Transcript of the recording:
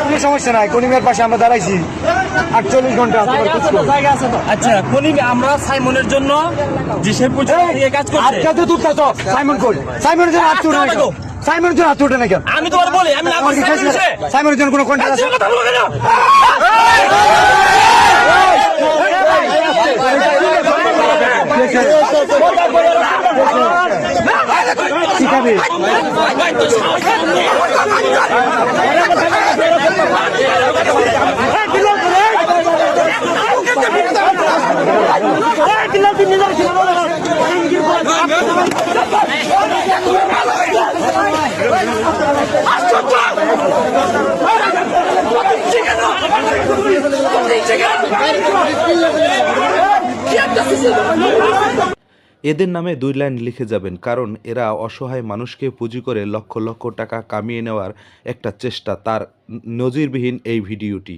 কোনো সমস্যা নাই কনিমের পাশে আমরা দাঁড়াইছি আটচল্লিশ ঘণ্টা আচ্ছা কোনি আমরা সাইমনের জন্য জেলা থেকে কাজ করছে আজকাল তো দুধ সাইমন কই সাইমনের জন্য হাত উঠে না কেন? সাইমনের জন্য হাত উঠে না কেন আমি তোমার বলি আমি সাইমনের জন্য কোনো কন্ট্যাক্ট আছে কথা বলবে না। এদের নামে দুই লাইন লিখে যাবেন, কারণ এরা অসহায় মানুষকে পুঁজি করে লক্ষ লক্ষ টাকা কামিয়ে নেওয়ার একটা চেষ্টা। তার নজিরবিহীন এই ভিডিওটি।